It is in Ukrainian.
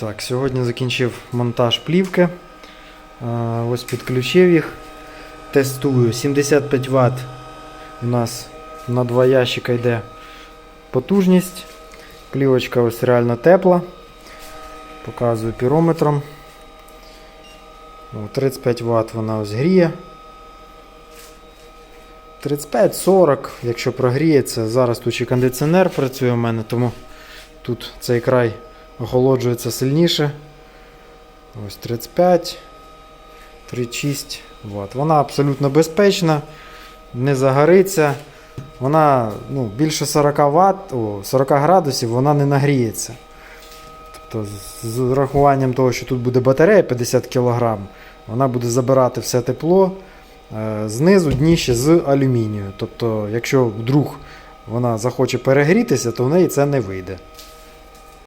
Так, сьогодні закінчив монтаж плівки. Ось підключив їх. Тестую. 75 Вт у нас на два ящика йде потужність. Плівочка ось реально тепла. Показую пірометром. 35 Вт вона ось гріє. 35-40, якщо прогріється. Зараз тут ще кондиціонер працює у мене, тому тут цей край охолоджується сильніше. Ось 35, 36 Вт. Вона абсолютно безпечна, не загориться. Вона ну, більше 40 Вт, о, 40 градусів вона не нагріється. Тобто, з- урахуванням того, що тут буде батарея 50 кг, вона буде забирати все тепло. Е, Знизу дніще з алюмінію. Тобто, якщо вдруг вона захоче перегрітися, то в неї це не вийде.